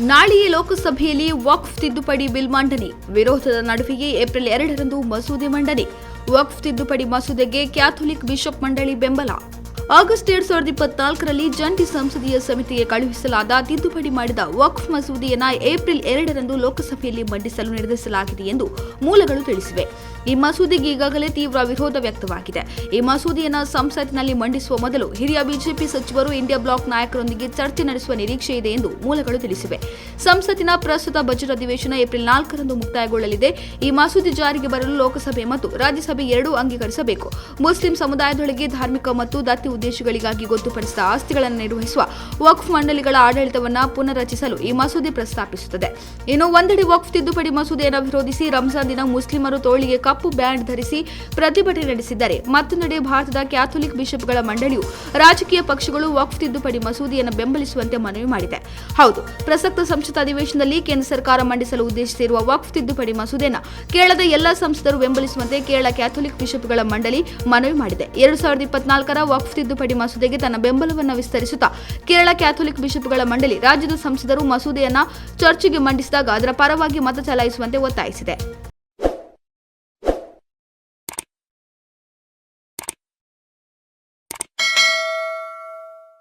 ನಾಳೆಯೇ ಲೋಕಸಭೆಯಲ್ಲಿ ವಕ್ಫ್ ತಿದ್ದುಪಡಿ ಬಿಲ್ ಮಂಡನೆ. ವಿರೋಧದ ನಡುವೆಯೇ ಏಪ್ರಿಲ್ ಎರಡರಂದು ಮಸೂದೆ ಮಂಡನೆ. ವಕ್ಫ್ ತಿದ್ದುಪಡಿ ಮಸೂದೆಗೆ ಕ್ಯಾಥೋಲಿಕ್ ಬಿಷಪ್ ಮಂಡಳಿ ಬೆಂಬಲ. ಆಗಸ್ಟ್ ಎರಡ್ ಸಾವಿರದ ಇಪ್ಪತ್ನಾಲ್ಕರಲ್ಲಿ ಜಂಟಿ ಸಂಸದೀಯ ಸಮಿತಿಗೆ ಕಳುಹಿಸಲಾದ ತಿದ್ದುಪಡಿ ಮಾಡಿದ ವಕ್ಫ್ ಮಸೂದೆಯನ್ನು ಏಪ್ರಿಲ್ ಎರಡರಂದು ಲೋಕಸಭೆಯಲ್ಲಿ ಮಂಡಿಸಲು ನಿರ್ಧರಿಸಲಾಗಿದೆ ಎಂದು ಮೂಲಗಳು ತಿಳಿಸಿವೆ. ಈ ಮಸೂದೆಗೆ ಈಗಾಗಲೇ ತೀವ್ರ ವಿರೋಧ ವ್ಯಕ್ತವಾಗಿದೆ. ಈ ಮಸೂದೆಯನ್ನು ಸಂಸತ್ತಿನಲ್ಲಿ ಮಂಡಿಸುವ ಮೊದಲು ಹಿರಿಯ ಬಿಜೆಪಿ ಸಚಿವರು ಇಂಡಿಯಾ ಬ್ಲಾಕ್ ನಾಯಕರೊಂದಿಗೆ ಚರ್ಚೆ ನಡೆಸುವ ನಿರೀಕ್ಷೆ ಇದೆ ಎಂದು ಮೂಲಗಳು ತಿಳಿಸಿವೆ. ಸಂಸತ್ತಿನ ಪ್ರಸ್ತುತ ಬಜೆಟ್ ಅಧಿವೇಶನ ಏಪ್ರಿಲ್ ನಾಲ್ಕರಂದು ಮುಕ್ತಾಯಗೊಳ್ಳಲಿದೆ. ಈ ಮಸೂದೆ ಜಾರಿಗೆ ಬರಲು ಲೋಕಸಭೆ ಮತ್ತು ರಾಜ್ಯಸಭೆ ಎರಡೂ ಅಂಗೀಕರಿಸಬೇಕು. ಮುಸ್ಲಿಂ ಸಮುದಾಯದೊಳಗೆ ಧಾರ್ಮಿಕ ಮತ್ತು ದತ್ತಿ ಉದ್ದೇಶಗಳಿಗಾಗಿ ಗೊತ್ತುಪಡಿಸಿದ ಆಸ್ತಿಗಳನ್ನು ನಿರ್ವಹಿಸುವ ವಕ್ಫ್ ಮಂಡಳಿಗಳ ಆಡಳಿತವನ್ನು ಪುನರ್ರಚಿಸಲು ಈ ಮಸೂದೆ ಪ್ರಸ್ತಾಪಿಸುತ್ತದೆ. ಇನ್ನು ಒಂದೆಡೆ ವಕ್ಫ್ ತಿದ್ದುಪಡಿ ಮಸೂದೆಯನ್ನು ವಿರೋಧಿಸಿ ರಂಜಾನ್ ದಿನ ಮುಸ್ಲಿಮರು ತೋಳಿಗೆ ಕಪ್ಪು ಬ್ಯಾಂಡ್ ಧರಿಸಿ ಪ್ರತಿಭಟನೆ ನಡೆಸಿದ್ದಾರೆ. ಮತ್ತೊಂದೆಡೆ ಭಾರತದ ಕ್ಯಾಥೋಲಿಕ್ ಬಿಷಪ್ಗಳ ಮಂಡಳಿಯು ರಾಜಕೀಯ ಪಕ್ಷಗಳು ವಕ್ಫ್ ತಿದ್ದುಪಡಿ ಮಸೂದೆಯನ್ನು ಬೆಂಬಲಿಸುವಂತೆ ಮನವಿ ಮಾಡಿದೆ. ಹೌದು, ಪ್ರಸಕ್ತ ಸಂಸತ್ ಅಧಿವೇಶನದಲ್ಲಿ ಕೇಂದ್ರ ಸರ್ಕಾರ ಮಂಡಿಸಲು ಉದ್ದೇಶಿಸಿರುವ ವಕ್ಫ್ ತಿದ್ದುಪಡಿ ಮಸೂದೆಯನ್ನು ಕೇರಳದ ಎಲ್ಲ ಸಂಸದರು ಬೆಂಬಲಿಸುವಂತೆ ಕೇರಳ ಕ್ಯಾಥೋಲಿಕ್ ಬಿಷಪ್ಗಳ ಮಂಡಳಿ ಮನವಿ ಮಾಡಿದೆ. ಎರಡು ಸಾವಿರದ ಇಪ್ಪತ್ನಾಲ್ಕರ ವಕ್ಫ್ ತಿದ್ದುಪಡಿ ಮಸೂದೆಗೆ ತನ್ನ ಬೆಂಬಲವನ್ನು ವಿಸ್ತರಿಸುತ್ತಾ ಕೇರಳ ಕ್ಯಾಥೋಲಿಕ್ ಬಿಷಪ್ಗಳ ಮಂಡಳಿ ರಾಜ್ಯದ ಸಂಸದರು ಮಸೂದೆಯನ್ನು ಚರ್ಚೆಗೆ ಮಂಡಿಸಿದಾಗ ಅದರ ಪರವಾಗಿ ಮತ ಚಲಾಯಿಸುವಂತೆ ಒತ್ತಾಯಿಸಿದೆ.